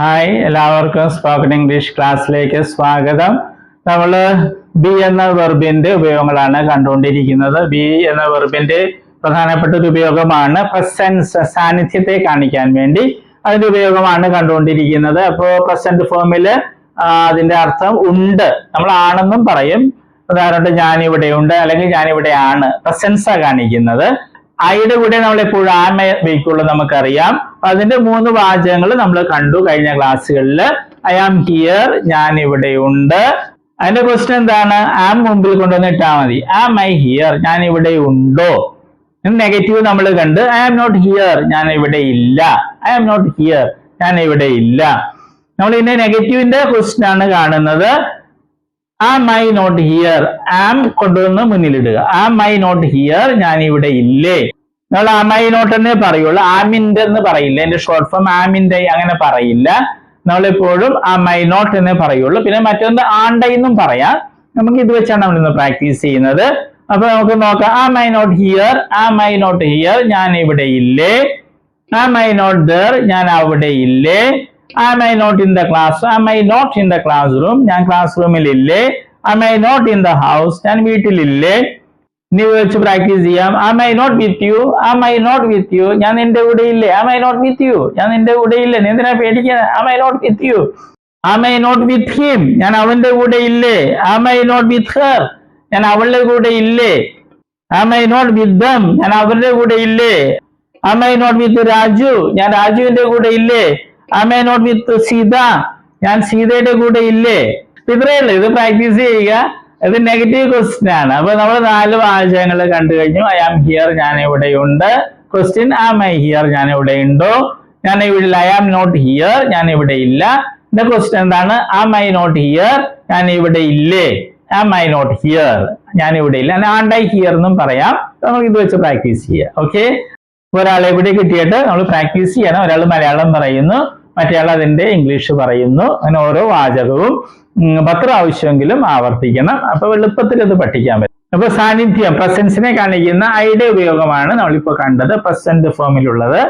Hi എല്ലാവർക്കും spoken English ക്ലാസ്സിലേക്ക് സ്വാഗതം. നമ്മൾ ബി എന്ന വെർബിന്റെ ഉപയോഗങ്ങളാണ് കണ്ടുകൊണ്ടിരിക്കുന്നത്. ബി എന്ന വെർബിന്റെ പ്രധാനപ്പെട്ട ഒരു ഉപയോഗമാണ് പ്രസൻസ് സാന്നിധ്യത്തെ കാണിക്കാൻ വേണ്ടി. അതിന്റെ ഉപയോഗമാണ് കണ്ടുകൊണ്ടിരിക്കുന്നത്. അപ്പോൾ പ്രസന്റ് ഫോമിൽ അതിന്റെ അർത്ഥം ഉണ്ട്. നമ്മൾ ആണെന്നും പറയും. ഉദാഹരണമായിട്ട് ഞാൻ ഇവിടെ ഉണ്ട് അല്ലെങ്കിൽ ആണ് പ്രസൻസാ കാണിക്കുന്നത്. ഐയുടെ കൂടെ നമ്മൾ എപ്പോഴും ആമ വയ്ക്കുള്ളൂ നമുക്കറിയാം. അതിന്റെ മൂന്ന് വാചകങ്ങൾ നമ്മൾ കണ്ടു കഴിഞ്ഞ ക്ലാസ്സുകളിൽ ഐ ആം ഹിയർ ഞാൻ ഇവിടെ ഉണ്ട്. അതിന്റെ ക്വസ്റ്റ്യൻ എന്താണ്? ആം മുമ്പിൽ കൊണ്ടുവന്നിട്ടാ മതി. ആം ഐ ഹിയർ ഞാൻ ഇവിടെ ഉണ്ടോ? നെഗറ്റീവ് നമ്മൾ കണ്ട് ഐ ആം നോട്ട് ഹിയർ ഞാൻ ഇവിടെ ഇല്ല. ഐ ആം നോട്ട് ഹിയർ ഞാൻ ഇവിടെ ഇല്ല. നമ്മൾ ഇതിന്റെ നെഗറ്റീവിന്റെ ക്വസ്റ്റ്യൻ ആണ് കാണുന്നത്. Am I not here am കൊണ്ടുവന്ന് മുന്നിലിടുക. ആം ഐ നോട്ട് ഹിയർ ഞാൻ ഇവിടെ ഇല്ലേ. നിങ്ങൾ ആം ഐ നോട്ട് എന്നേ പറയുള്ളൂ. ആമിന്റെ എന്ന് പറയില്ല. എന്റെ ഷോർട്ട് ഫോം ആമിന്റെ അങ്ങനെ പറയില്ല. നമ്മളെപ്പോഴും ആം ഐ നോട്ട് എന്നേ പറയുള്ളൂ. പിന്നെ മറ്റൊന്ന് ആണ്ട എന്നും പറയാം. നമുക്ക് ഇത് വെച്ചാണ് നമ്മൾ ഇന്ന് പ്രാക്ടീസ് ചെയ്യുന്നത്. അപ്പൊ നമുക്ക് നോക്കാം. Am I not here am I not here ഞാൻ ഇവിടെ ഇല്ലേ. ആം ഐ നോട്ട് ദർ ഞാൻ അവിടെ ഇല്ലേ. Am I not in the class am I not in the classroom ഞാൻ ക്ലാസ് റൂമിൽ ഇല്ലേ am I not in the house ഞാൻ വീട്ടിലില്ലേ നീ വെച്ച് പ്രാക്ടീസ് ചെയ്യാം am I not with you am I not with you ഞാൻ നിന്റെ കൂടെ ഇല്ലേ am I not with you ഞാൻ നിന്റെ കൂടെ ഇല്ലേ നീ എന്തിനാ പേടിക്കുന്നത് am I not with you am I not with him ഞാൻ അവന്റെ കൂടെ ഇല്ലേ am I not with her ഞാൻ അവളുടെ കൂടെ ഇല്ലേ am I not with them ഞാൻ അവരുടെ കൂടെ ഇല്ലേ am I not with Raju ഞാൻ രാജുവിന്റെ കൂടെ ഇല്ലേ am may not with Sita. ഞാൻ സീതയുടെ കൂടെ ഇല്ലേ? ഇത്രയല്ലേ ഇത് പ്രാക്ടീസ് ചെയ്യുക. ഇത് നെഗറ്റീവ് ക്വസ്റ്റ്യൻ ആണ്. അപ്പൊ നമ്മൾ നാല് വാചകങ്ങൾ കണ്ടു കഴിഞ്ഞു. ഐ ആം ഹിയർ ഞാൻ ഇവിടെയുണ്ട്. ക്വസ്റ്റ്യൻ ആം ഐ ഹിയർ ഞാൻ ഇവിടെ ഉണ്ടോ ഞാൻ ഇവിടെ ഐ ആം നോട്ട് ഹിയർ ഞാൻ ഇവിടെ ഇല്ല. എന്റെ ക്വസ്റ്റ്യൻ എന്താണ്? ആം ഐ നോട്ട് ഹിയർ ഞാൻ ഇവിടെ ഇല്ലേ? ആം ഐ നോട്ട് ഹിയർ ഞാൻ ഇവിടെ ഇല്ല. ആണ്ട് ഐ ഹിയർ എന്നും പറയാം. നമുക്ക് ഇത് വെച്ച് പ്രാക്ടീസ് ചെയ്യാം. ഓക്കെ ഒരാളെ എവിടെ കിട്ടിയിട്ട് നമ്മൾ പ്രാക്ടീസ് ചെയ്യണം. ഒരാൾ മലയാളം പറയുന്നു. മറ്റേയാൾ അതിന്റെ ഇംഗ്ലീഷ് പറയുന്നു. അങ്ങനെ ഓരോ വാചകവും പത്ര ആവശ്യമെങ്കിലും ആവർത്തിക്കണം. അപ്പൊ എളുപ്പത്തിൽ അത് പഠിക്കാൻ പറ്റും. അപ്പൊ സാന്നിധ്യം പ്രസൻസിനെ കാണിക്കുന്ന ഐയുടെ ഉപയോഗമാണ് നമ്മളിപ്പോ കണ്ടത്. പ്രസന്റ് ഫോമിലുള്ളത്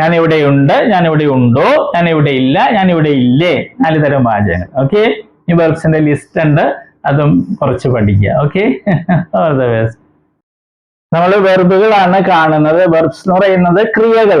ഞാൻ ഇവിടെ ഉണ്ട് ഞാൻ ഇവിടെ ഉണ്ടോ ഞാൻ ഇവിടെ ഇല്ല ഞാൻ ഇവിടെ ഇല്ലേ. നാല് തരം വാചകങ്ങൾ. ഓക്കെ ഈ വെർബ്സിന്റെ ലിസ്റ്റ് ഉണ്ട്. അതും കുറച്ച് പഠിക്കുക. ഓക്കെ ദ ബെസ്റ്റ് നമ്മൾ വെർബുകളാണ് കാണുന്നത്. വെർബ്സ് എന്ന് പറയുന്നത് ക്രിയകൾ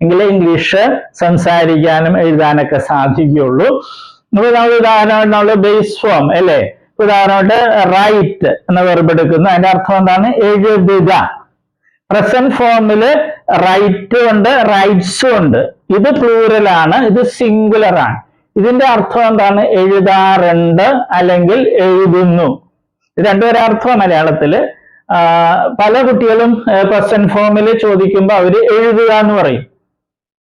എങ്കിലേ ഇംഗ്ലീഷ് സംസാരിക്കാനും എഴുതാനൊക്കെ സാധിക്കുകയുള്ളൂ. നമ്മൾ ഉദാഹരണമായിട്ട് നമ്മൾ ബേസ് ഫോം അല്ലേ? ഉദാഹരണമായിട്ട് റൈറ്റ് എന്ന വെർബ് എടുക്കുന്നു. അതിന്റെ അർത്ഥം എന്താണ്? എഴുതുക. പ്രസന്റ് ഫോമിൽ റൈറ്റ് ഉണ്ട് റൈറ്റ്സും ഉണ്ട്. ഇത് പ്ലൂറൽ ആണ് ഇത് സിംഗുലർ ആണ്. ഇതിന്റെ അർത്ഥം എന്താണ്? എഴുതാറുണ്ട് അല്ലെങ്കിൽ എഴുതുന്നു. ഇത് രണ്ടുപേരെ അർത്ഥം മലയാളത്തിൽ. പല കുട്ടികളും പ്രസന്റ് ഫോമിൽ ചോദിക്കുമ്പോൾ അവർ എഴുതുക എന്ന് പറയും.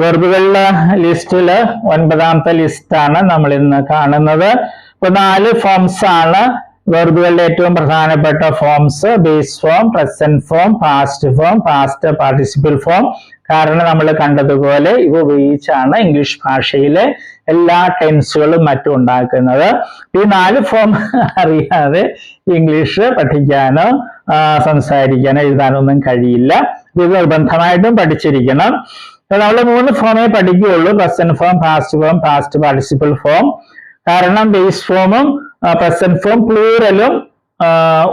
വെർബുകളുടെ ലിസ്റ്റിൽ ഒൻപതാമത്തെ ലിസ്റ്റാണ് നമ്മൾ ഇന്ന് കാണുന്നത്. ഇപ്പൊ നാല് ഫോംസ് ആണ്. വെർബുകളുടെ ഏറ്റവും പ്രധാനപ്പെട്ട forms base form present form past form past participle form കാരണം നമ്മൾ കണ്ടതുപോലെ ഇവ ഉപയോഗിച്ചാണ് ഇംഗ്ലീഷ് ഭാഷയിലെ എല്ലാ ടെൻസുകളും മറ്റും ഉണ്ടാക്കുന്നത്. ഈ നാല് ഫോം അറിയാതെ ഇംഗ്ലീഷ് പഠിക്കാനോ സംസാരിക്കാനോ എഴുതാനോ ഒന്നും കഴിയില്ല. ഇത് നിർബന്ധമായിട്ടും പഠിച്ചിരിക്കണം. നമ്മൾ മൂന്ന് ഫോമേ പഠിക്കുകയുള്ളൂ. Present form past form past participle form കാരണം ബേസ് ഫോമും പ്രസന്റ് ഫോം പ്ലൂറലും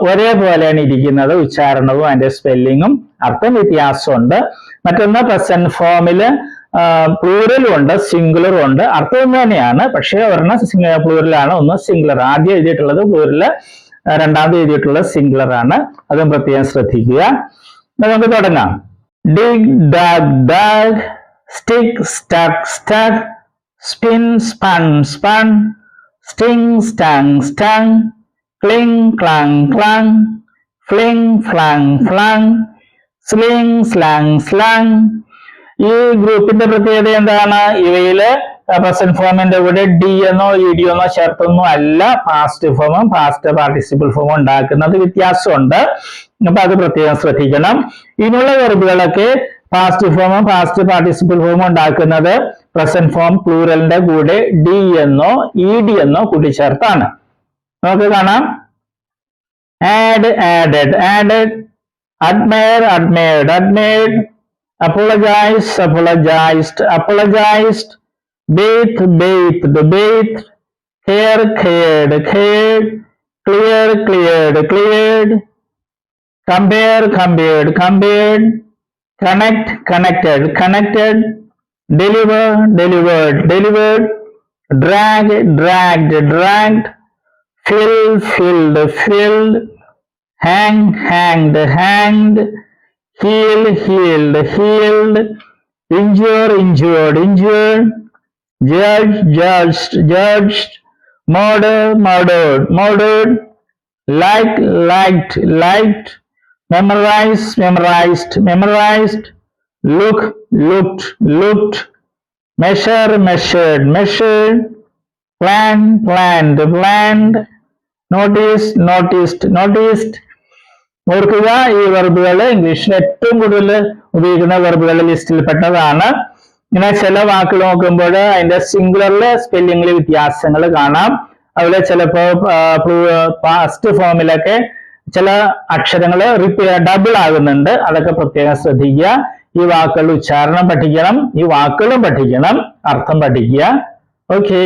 ഒരേപോലെയാണ് ഇരിക്കുന്നത്. ഉച്ചാരണവും അതിന്റെ സ്പെല്ലിങ്ങും അർത്ഥം വ്യത്യാസമുണ്ട്. മറ്റൊന്ന് പ്രസന്റ് ഫോമിൽ പ്ലൂറലും ഉണ്ട് സിംഗുലറും ഉണ്ട്. അർത്ഥം ഒന്ന് തന്നെയാണ്. പക്ഷേ ഒരെണ്ണം പ്ലൂറലാണ് ഒന്ന് സിംഗുലർ ആദ്യം എഴുതിയിട്ടുള്ളത് പ്ലൂറൽ രണ്ടാമത് എഴുതിയിട്ടുള്ളത് സിംഗുലർ ആണ്. അതും പ്രത്യേകം ശ്രദ്ധിക്കുക. നമുക്ക് തുടങ്ങാം. dig dug dug stick stuck stuck spin spun spun sting stung stung cling clung clung fling flung flung sling slang slang ഈ ഗ്രൂപ്പിന്റെ പ്രത്യേകത എന്താണ് ഇവയില് പ്രസന്റ് ഫോമിന്റെ കൂടെ ഡി എന്നോ ഇ ഡി എന്നോ ചേർത്തൊന്നും അല്ല. പാസ്റ്റ് ഫോമും പാസ്റ്റ് പാർട്ടിസിപ്പിൾ ഫോമും ഉണ്ടാക്കുന്നത് വ്യത്യാസമുണ്ട്. അപ്പൊ അത് പ്രത്യേകം ശ്രദ്ധിക്കണം. ഇനിയുള്ള വെർബുകളൊക്കെ പാസ്റ്റ് ഫോമും പാസ്റ്റ് പാർട്ടിസിപ്പിൾ ഫോമും ഉണ്ടാക്കുന്നത് പ്രസന്റ് ഫോം പ്ലൂറലിന്റെ കൂടെ ഡി എന്നോ ഇ ഡി എന്നോ കൂട്ടിച്ചേർത്താണ്. നമുക്ക് കാണാം. Add added added admire admired admired apologised apologised apologized bathe bathed bathed care cared cared clear cleared cleared. Compare compared compared. Connect connected connected. Deliver delivered delivered. Drag dragged dragged. Fill filled filled. Hang, hanged, hanged, heal, healed, healed, injure, injured, injured, judge, judged, judged, murder, murdered, murdered, like, liked, liked, memorize, memorized, memorized, look, looked, looked, measure, measured, measured, plan, planned, planned, notice, noticed, noticed, ഓർക്കുക ഈ വെർബുകൾ ഇംഗ്ലീഷിൽ ഏറ്റവും കൂടുതൽ ഉപയോഗിക്കുന്ന വെർബുകളുടെ ലിസ്റ്റിൽ പെട്ടതാണ് ഇങ്ങനെ ചില വാക്കുകൾ നോക്കുമ്പോൾ അതിന്റെ സിംഗുലറിലെ സ്പെല്ലിങ്ങിൽ വ്യത്യാസങ്ങൾ കാണാം. അതുപോലെ ചിലപ്പോ പാസ്റ്റ് ഫോമിലൊക്കെ ചില അക്ഷരങ്ങൾ ഡബിൾ ആകുന്നുണ്ട്. അതൊക്കെ പ്രത്യേകം ശ്രദ്ധിക്കുക. ഈ വാക്കുകൾ ഉച്ചാരണം പഠിക്കണം. ഈ വാക്കുകളും പഠിക്കണം. അർത്ഥം പഠിക്കുക. ഓക്കേ